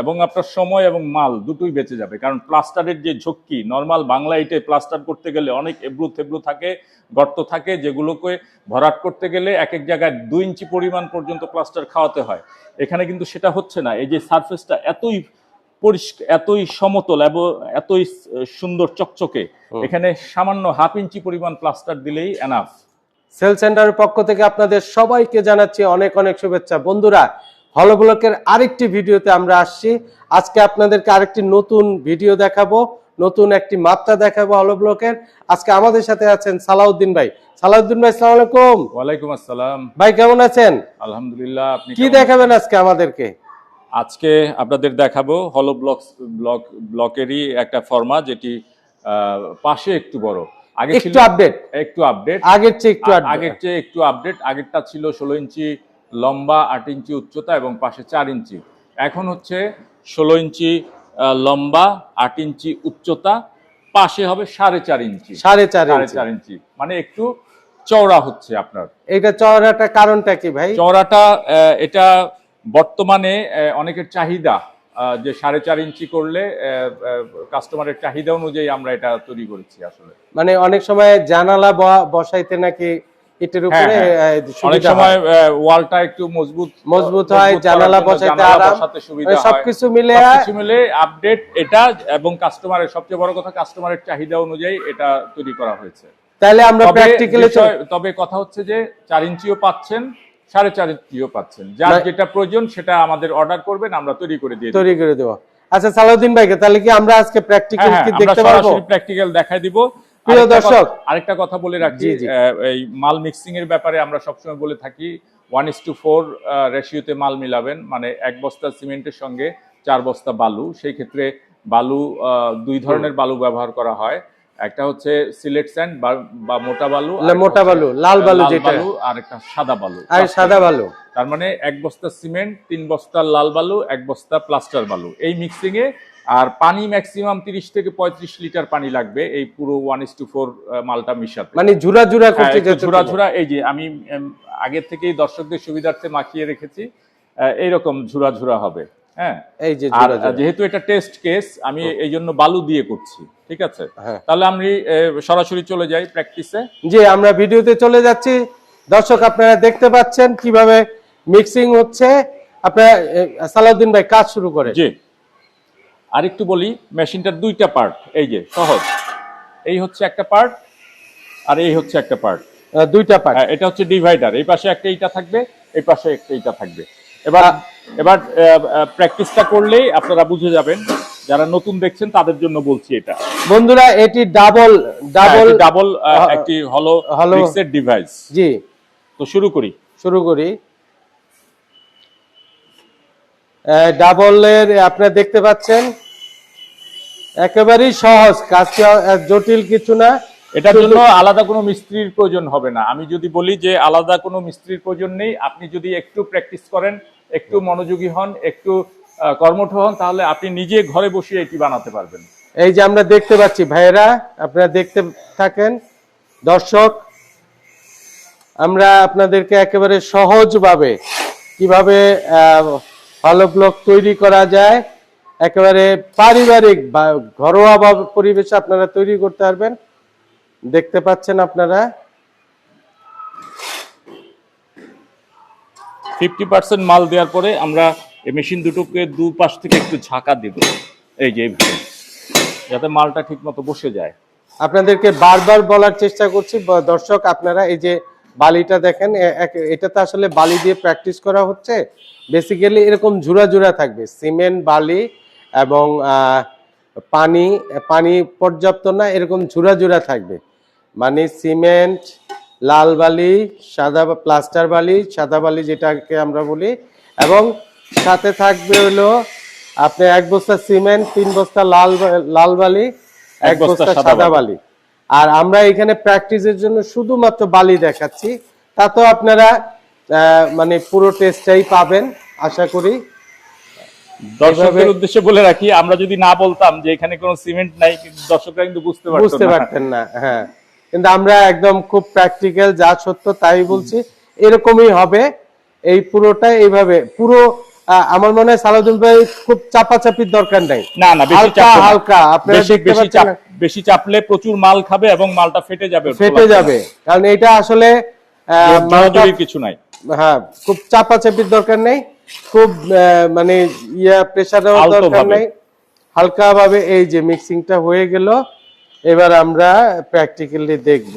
এবং আপনার সময় এবং মাল দুটোই বেঁচে যাবে। কারণ প্লাস্টারের যে ঝক্কি নর্মাল বাংলা ইটে প্লাস্টার করতে গেলে অনেক এবড়ু থেবড়ু থাকে গর্ত থাকে যেগুলোকে ভরাট করতে গেলে এক এক জায়গায় দুই ইঞ্চি পরিমাণ পর্যন্ত প্লাস্টার খাওয়াতে হয়। এখানে কিন্তু সেটা হচ্ছে না। এই যে সারফেসটা এতই পরিষ্কার এতই সমতল এবং এতই সুন্দর চকচকে এখানে সামান্য হাফ ইঞ্চি পরিমাণ প্লাস্টার দিলেই এনাফ সেল সেন্টারের পক্ষ থেকে আপনাদের সবাইকে জানাচ্ছি অনেক অনেক শুভেচ্ছা। বন্ধুরা হলো ব্লকের আরেকটি ভিডিওতে আমরা আসছি। আজকে আপনাদেরকে আরেকটি নতুন ভিডিও দেখাবো নতুন একটি মাত্রা দেখাবো হলো ব্লকের। আজকে আমাদের সাথে আছেন সালাউদ্দিন ভাই। সালাউদ্দিন ভাই আসসালামু আলাইকুম। ওয়ালাইকুম আসসালাম। ভাই কেমন আছেন? আলহামদুলিল্লাহ আপনি কি দেখাবেন আজকে আমাদেরকে? আজকে আপনাদের দেখাবো হলো ব্লক ব্লক ব্লকেরই একটা ফর্মা যেটি আহ, পাশে একটু বড়। আগে একটু আপডেট একটু আপডেট আগের চেয়ে একটু আগের চেয়ে একটু আপডেট আগেরটা ছিল ষোলো ইঞ্চি লম্বা আট ইঞ্চি উচ্চতা এবং পাশে চার ইঞ্চি। এখন হচ্ছে ষোলো ইঞ্চি লম্বা আট ইঞ্চি উচ্চতা পাশে হবে সাড়ে চার ইঞ্চি। সাড়ে চার সাড়ে চার ইঞ্চি। মানে একটু চওড়া হচ্ছে আপনার। এটা চওড়াটা কারণটা কি ভাই? চওড়াটা আহ, এটা বর্তমানে অনেকের চাহিদা যে সাড়ে চার ইঞ্চি করলে কাস্টমারের চাহিদা অনুযায়ী আমরা এটা তৈরি করেছি আসলে। মানে অনেক সময় জানালা ব- বসাইতে নাকি ইটের উপরে হ্যাঁ, অনেক সময় ওয়ালটা একটু মজবুত মজবুত হয়, জানালা বসাইতে আরাম। সবকিছু মিলে সবকিছু মিলে আপডেট এটা এবং কাস্টমারের সবচেয়ে বড় কথা কাস্টমারের চাহিদা অনুযায়ী এটা তৈরি করা হয়েছে। তাহলে আমরা তবে প্র্যাকটিক্যালি তবে কথা হচ্ছে যে চার ইঞ্চিও পাচ্ছেন সাড়ে চার ইঞ্চিও পাচ্ছেন। যার যেটা প্রয়োজন সেটা আমাদের অর্ডার করবেন আমরা তৈরি করে দিয়ে তৈরি করে দেবো। আচ্ছা সালাউদ্দিন ভাইকে তাহলে কি আমরা আজকে প্র্যাকটিক্যাল হ্যাঁ, কি হ্যাঁ, দেখতে পারব? প্র্যাকটিক্যাল দেখাই দিব। প্রিয় দর্শক। আরেকটা কথা বলে রাখি এই মাল মিক্সিং এর ব্যাপারে আমরা সবসময় বলে থাকি ওয়ান ইস টু ফোর রেশিওতে মাল মিলাবেন মানে এক বস্তা সিমেন্টের সঙ্গে চার বস্তা বালু। সেই ক্ষেত্রে বালু দুই ধরনের বালু ব্যবহার করা হয়। একটা হচ্ছে সিলেট স্যান্ড বা মোটা বালু মোটা বালু, লাল বালু যেটা। আর একটা সাদা বালু। আর সাদা বালু। তার মানে এক বস্তা সিমেন্ট তিন বস্তা লাল বালু এক বস্তা প্লাস্টার বালু। এই মিক্সিং এ আর পানি ম্যাক্সিমাম তিরিশ থেকে পঁয়ত্রিশ লিটার পানি লাগবে এই পুরো ওয়ান ইস টু ফোর মালটা মিশাতে। মানে ঝুরা ঝুরা হ্যাঁ। ঝুরা ঝুরা এই যে আমি আগে থেকেই দর্শকদের সুবিধার্থে মাখিয়ে রেখেছি এইরকম ঝুরা ঝুরা হবে হ্যাঁ? এই যে। যেহেতু এটা টেস্ট কেস আমি এই জন্য বালু দিয়ে করছি ঠিক আছে? হ্যাঁ। তাহলে আমি সরাসরি চলে যাই প্র্যাকটিসে জি আমরা ভিডিওতে চলে যাচ্ছি। দর্শক আপনারা দেখতে পাচ্ছেন কীভাবে মিক্সিং হচ্ছে। আপনারা সালাউদ্দিন ভাই কাজ শুরু করে জি। আরেকটু বলি মেশিনটার দুইটা পার্ট এই যে সহজ। এই হচ্ছে একটা পার্ট আর এই হচ্ছে একটা পার্ট দুইটা পার্ট এটা হচ্ছে ডিভাইডার এই পাশে একটা ইটা থাকবে এই পাশে একটা ইটা থাকবে। এবার এবার প্র্যাকটিসটা করলেই আপনারা বুঝে যাবেন যারা নতুন দেখছেন তাদের জন্য বলছি এটা। বন্ধুরা এটি ডাবল ডাবল ডাবল একটি হলো হলো- ডিভাইস জি। তো শুরু করি। শুরু করি। ডাবলের আপনারা দেখতে পাচ্ছেন। একেবারেই সহজ কাজটি জটিল কিছু না। এটার জন্য আলাদা কোনো মিস্ত্রির প্রয়োজন হবে না। আমি যদি বলি যে আলাদা কোনো মিস্ত্রির প্রয়োজন নেই আপনি যদি একটু প্র্যাকটিস করেন একটু মনোযোগী হন একটু কর্মঠ হন তাহলে আপনি নিজে ঘরে বসে এটি বানাতে পারবেন। এই যে আমরা দেখতে পাচ্ছি ভাইয়েরা আপনারা দেখতে থাকেন। দর্শক আমরা আপনাদেরকে একেবারে সহজভাবে কীভাবে ভালো ব্লক তৈরি করা যায়। একেবারে পারিবারিক বা ঘরোয়া পরিবেশে আপনারা তৈরি করতে পারবেন। দেখতে পাচ্ছেন আপনারা। ফিফটি পার্সেন্ট মাল দেওয়ার পরে আমরা এই মেশিন দুটোকে দু পাশ থেকে একটু ঝাঁকা দেব। এই যে যাতে মালটা ঠিক মতো বসে যায়। আপনাদেরকে বারবার বলার চেষ্টা করছি দর্শক আপনারা এই যে বালিটা দেখেন এটা তো আসলে বালি দিয়ে প্র্যাকটিস করা হচ্ছে। বেসিক্যালি এরকম ঝুরা ঝুরা থাকবে। সিমেন্ট বালি এবং পানি পানি পর্যাপ্ত না এরকম ঝুরা ঝুরা থাকবে। মানে সিমেন্ট লাল বালি সাদা প্লাস্টার বালি সাদা বালি যেটাকে আমরা বলি। এবং সাথে থাকবে হলো আপনি এক বস্তা সিমেন্ট তিন বস্তা লাল লাল বালি এক বস্তা সাদা বালি। আর আমরা এখানে প্র্যাকটিসের জন্য শুধুমাত্র বালি দেখাচ্ছি। তাতেও আপনারা আহ, মানে পুরো টেস্টটাই পাবেন। আশা করি দর্শকদের উদ্দেশ্যে বলে রাখি আমরা যদি না বলতাম যে এখানে কোনো সিমেন্ট নাই দর্শকরা কিন্তু বুঝতে পারতো বুঝতে পারতেন না হ্যাঁ। কিন্তু আমরা একদম খুব প্র্যাকটিক্যাল যা সত্য তাই বলছি। এরকমই হবে। এই পুরোটা এইভাবে পুরো আমার মনে হয় সালাউদ্দিন ভাই খুব চাপাচাপির দরকার নাই। না না বেশি হালকা হালকা। আপনারা বেশি বেশি চাপ বেশি চাপলে প্রচুর মাল খাবে এবং মালটা ফেটে যাবে ফেটে যাবে। কারণ এটা আসলে কিছু নাই। হ্যাঁ খুব চাপাচাপির দরকার নেই। খুব মানে ইয়া প্রেসার দেওয়ার দরকার। নেই। হালকা ভাবে এই যে মিক্সিংটা হয়ে গেল এবার আমরা প্র্যাকটিক্যালি দেখব।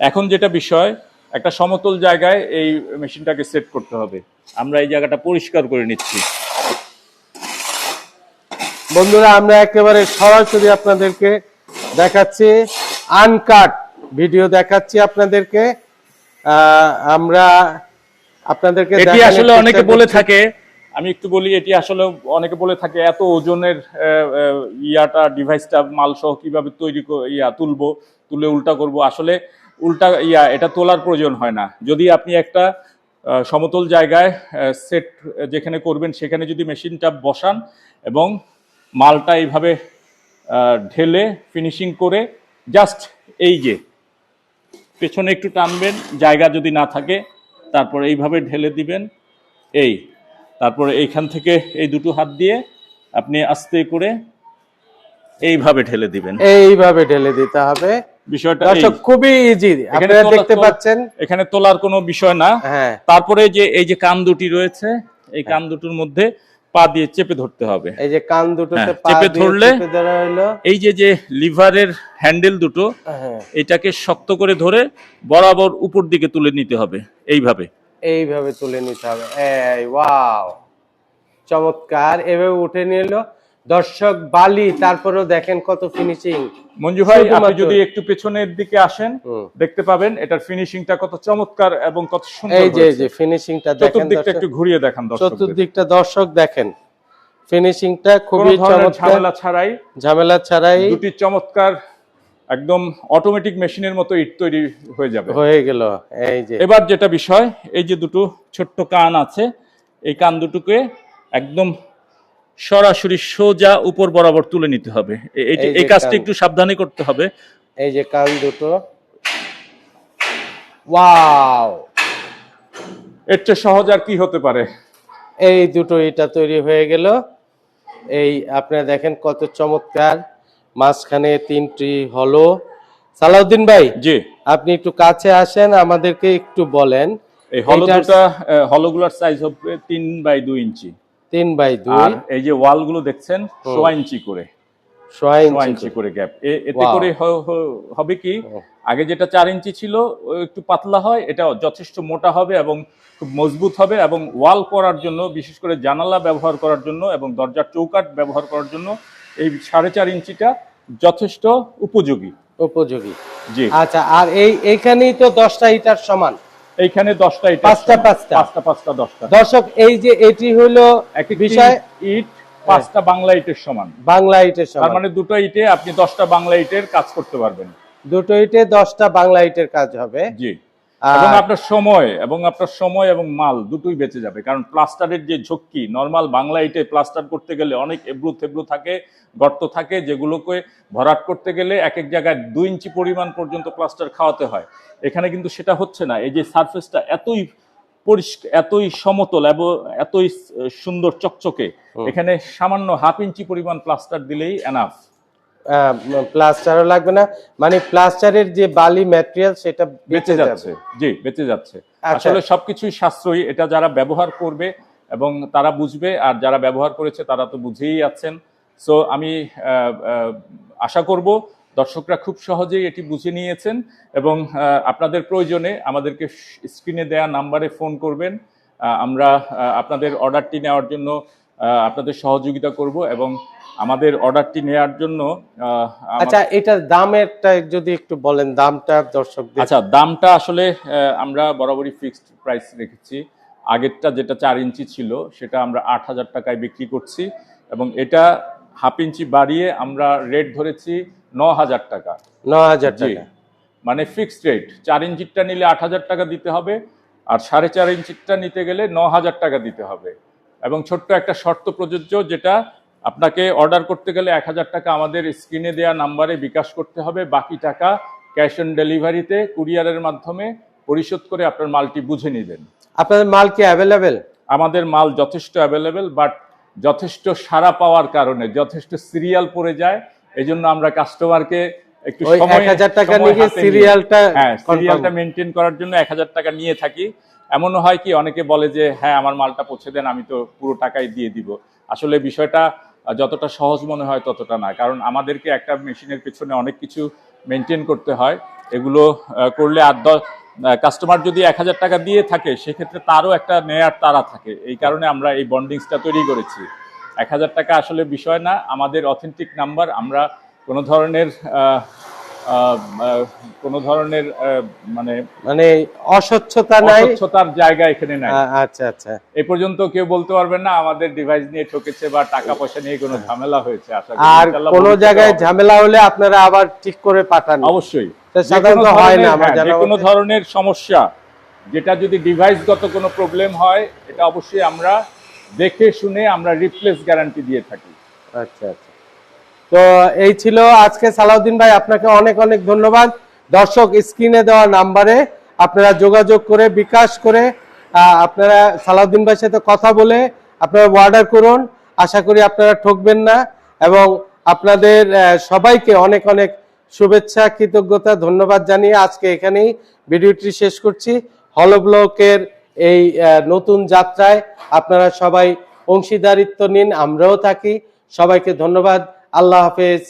এখন যেটা বিষয় একটা সমতল জায়গায় এই মেশিনটাকে সেট করতে হবে। আমরা এই জায়গাটা পরিষ্কার করে নিচ্ছি। বন্ধুরা আমরা একেবারে সরাসরি আপনাদেরকে দেখাচ্ছি আনকাট ভিডিও দেখাচ্ছি আপনাদেরকে। আহ, আমরা আপনাদেরকে এটি আসলে অনেকে বলে থাকে আমি একটু বলি এটি আসলে অনেকে বলে থাকে এত ওজনের ইয়াটা ডিভাইসটা মাল সহ কীভাবে তৈরি ইয়া তুলবো তুলে উল্টা করব আসলে উল্টা ইয়া এটা তোলার প্রয়োজন হয় না। যদি আপনি একটা সমতল জায়গায় সেট যেখানে করবেন সেখানে যদি মেশিনটা বসান এবং মালটা এইভাবে ঢেলে ফিনিশিং করে জাস্ট এই যে পেছনে একটু টানবেন জায়গা যদি না থাকে তারপরে এইভাবে ঢেলে দিবেন এই তারপরে এইখান থেকে এই দুটো হাত দিয়ে আপনি আস্তে করে এইভাবে ঢেলে দিবেন। এইভাবে ঢেলে দিতে হবে। বিষয়টা খুবই ইজি আপনারা দেখতে পাচ্ছেন। এখানে তোলার কোনো বিষয় না। হ্যাঁ। তারপরে যে এই যে কান দুটি রয়েছে এই কান দুটোর মধ্যে পা দিয়ে চেপে ধরতে হবে। এই যে কান দুটোতে হ্যাঁ, চেপে ধরলে- এই যে যে লিভারের হ্যান্ডেল দুটো হ্যাঁ। এটাকে শক্ত করে ধরে বরাবর উপর দিকে তুলে নিতে হবে এইভাবে। এইভাবে তুলে নিতে হবে। এই ওয়াও। চমৎকার। এভাবে উঠে নিল। দর্শক বালি তারপরেও দেখেন কত ফিনিশিং মঞ্জু ভাই আপনি যদি একটু পেছনের দিকে আসেন দেখতে পাবেন এটার ফিনিশিংটা কত চমৎকার এবং কত সুন্দর এই যে এই যে ফিনিশিংটা দেখেন চতুর্দিকটা একটু ঘুরিয়ে দেখান দর্শক চতুর্দিকটা দর্শক দেখেন। ফিনিশিংটা খুবই চমৎকার। ঝামেলা ছাড়াই। ঝামেলা ছাড়াই। দুটি চমৎকার একদম অটোমেটিক মেশিনের মতো ইট তৈরি হয়ে যাবে। হয়ে গেল এই যে। এবার যেটা বিষয় এই যে দুটো ছোট্ট কান আছে এই কান দুটোকে একদম সরাসরি সোজা উপর বরাবর তুলে নিতে হবে। এই কাজটা একটু সাবধানে করতে হবে। এই যে কান দুটো। ওয়াও! এর চেয়ে সহজ আর কি হতে পারে? এই দুটো এটা তৈরি হয়ে গেল। এই আপনারা দেখেন কত চমৎকার। মাঝখানে তিনটি হলো। সালাউদ্দিন ভাই জি। আপনি একটু কাছে আসেন আমাদেরকে একটু বলেন। এই হলো দুটা হলোগুলার সাইজ হবে তিন বাই দুই ইঞ্চি। তিন বাই দুই। আর এই যে ওয়ালগুলো দেখছেন সোয়া ইঞ্চি করে। সোয়া ইঞ্চি করে। গ্যাপ। এতে করে হবে কি? আগে যেটা চার ইঞ্চি ছিল একটু পাতলা হয় এটা যথেষ্ট মোটা হবে এবং খুব মজবুত হবে এবং ওয়াল করার জন্য বিশেষ করে জানালা ব্যবহার করার জন্য এবং দরজার চৌকাট ব্যবহার করার জন্য এই সাড়ে চার ইঞ্চিটা যথেষ্ট উপযোগী। উপযোগী। জি। আচ্ছা আর এই এইখানেই তো দশটা ইটার সমান। এইখানে দশটা ইট পাঁচটা পাঁচটা। পাঁচটা পাঁচটা দশটা। দর্শক এই যে এটি হলো এক একটি বিষয়। ইট পাঁচটা বাংলা ইটের সমান। বাংলা ইটের সমান। মানে দুটো ইটে আপনি দশটা বাংলা ইটের কাজ করতে পারবেন। দুটো ইটে দশটা বাংলা ইটের কাজ হবে। জি। এবং আপনার সময় এবং আপনার সময় এবং মাল দুটোই বেঁচে যাবে। কারণ প্লাস্টারের যে ঝক্কি নর্মাল বাংলা ইটে প্লাস্টার করতে গেলে অনেক এবড়ো থেবড়ো থাকে গর্ত থাকে যেগুলোকে ভরাট করতে গেলে এক এক জায়গায় দুই ইঞ্চি পরিমাণ পর্যন্ত প্লাস্টার খাওয়াতে হয়। এখানে কিন্তু সেটা হচ্ছে না। এই যে সারফেসটা এতই পরিষ্কার এতই সমতল এবং এতই সুন্দর চকচকে এখানে সামান্য হাফ ইঞ্চি পরিমাণ প্লাস্টার দিলেই এনাফ প্লাস্টারও লাগবে না। মানে প্লাস্টারের যে বালি ম্যাটেরিয়াল সেটা বেঁচে যাচ্ছে। জি বেঁচে যাচ্ছে। আচ্ছা। আসলে সবকিছুই সাশ্রয়ী। এটা যারা ব্যবহার করবে এবং তারা বুঝবে আর যারা ব্যবহার করেছে তারা তো বুঝেই আছেন। সো আমি আশা করব দর্শকরা খুব সহজেই এটি বুঝে নিয়েছেন এবং আপনাদের প্রয়োজনে আমাদেরকে স্ক্রিনে দেয়া নাম্বারে ফোন করবেন। আমরা আপনাদের অর্ডারটি নেওয়ার জন্য আপনাদের সহযোগিতা করব এবং আমাদের অর্ডারটি নেওয়ার জন্য আচ্ছা এটার দামেরটা যদি একটু বলেন দামটা দর্শকদের আচ্ছা দামটা আসলে আমরা বরাবরই ফিক্সড প্রাইস রেখেছি। আগেরটা যেটা চার ইঞ্চি ছিল সেটা আমরা আট হাজার টাকায় বিক্রি করছি এবং এটা হাফ ইঞ্চি বাড়িয়ে আমরা রেট ধরেছি ন হাজার টাকা। ন হাজার টাকা। মানে ফিক্সড রেট চার ইঞ্চিরটা নিলে আট হাজার টাকা দিতে হবে আর সাড়ে চার ইঞ্চিরটা নিতে গেলে ন হাজার টাকা দিতে হবে। এবং ছোট্ট একটা শর্ত প্রযোজ্য যেটা আপনাকে অর্ডার করতে গেলে এক হাজার টাকা আমাদের স্ক্রিনে দেওয়া নাম্বারে বিকাশ করতে হবে। বাকি টাকা ক্যাশ অন ডেলিভারিতে কুরিয়ারের মাধ্যমে পরিশোধ করে আপনার মালটি বুঝে নেবেন। আপনাদের মাল কি অ্যাভেলেবেল আমাদের মাল যথেষ্ট অ্যাভেলেবেল বাট যথেষ্ট সারা পাওয়ার কারণে যথেষ্ট সিরিয়াল পড়ে যায় এই জন্য আমরা কাস্টমারকে একটু সময় 1000 টাকা নিয়ে সিরিয়ালটা হ্যাঁ সিরিয়ালটা মেনটেন করার জন্য এক হাজার টাকা নিয়ে থাকি। এমনও হয় কি অনেকে বলে যে হ্যাঁ আমার মালটা পৌঁছে দেন আমি তো পুরো টাকাই দিয়ে দিব। আসলে বিষয়টা যতটা সহজ মনে হয় ততটা না। কারণ আমাদেরকে একটা মেশিনের পেছনে অনেক কিছু মেনটেন করতে হয়। এগুলো করলে আর কাস্টমার যদি এক হাজার টাকা দিয়ে থাকে সেক্ষেত্রে তারও একটা নেয়ার তারা থাকে। এই কারণে আমরা এই বন্ডিংসটা তৈরি করেছি। এক হাজার টাকা আসলে বিষয় না। আমাদের অথেন্টিক নাম্বার আমরা কোনো ধরনের কোনো ধরনের মানে মানে অস্বচ্ছতা নাই? অস্বচ্ছতার জায়গা এখানে নাই। আচ্ছা আচ্ছা। এ পর্যন্ত কেউ বলতে পারবেন না আমাদের ডিভাইস নিয়ে ঠকেছে বা টাকা পয়সা নিয়ে কোনো ঝামেলা হয়েছে আশা করি আর কোন জায়গায় ঝামেলা হলে আপনারা আবার ঠিক করে পাঠান। অবশ্যই। সাধারণত হয় না আমার হ্যাঁ, জানা কোনো ধরনের সমস্যা যেটা যদি ডিভাইসগত কোনো প্রবলেম হয় এটা অবশ্যই আমরা দেখে শুনে আমরা রিপ্লেস গ্যারান্টি দিয়ে থাকি। আচ্ছা আচ্ছা। তো এই ছিল আজকে সালাউদ্দিন ভাই, আপনাকে অনেক অনেক ধন্যবাদ। দর্শক, স্ক্রিনে দেওয়া নাম্বারে আপনারা যোগাযোগ করে, বিকাশ করে আপনারা সালাউদ্দিন ভাইয়ের সাথে কথা বলে আপনারা অর্ডার করুন। আশা করি আপনারা ঠকবেন না এবং আপনাদের সবাইকে অনেক অনেক শুভেচ্ছা, কৃতজ্ঞতা, ধন্যবাদ জানিয়ে আজকে এখানেই ভিডিওটি শেষ করছি। হলো ব্লকের এই নতুন যাত্রায় আপনারা সবাই অংশীদারিত্ব নিন, আমরাও থাকি। সবাইকে ধন্যবাদ। আল্লাহ হাফেজ।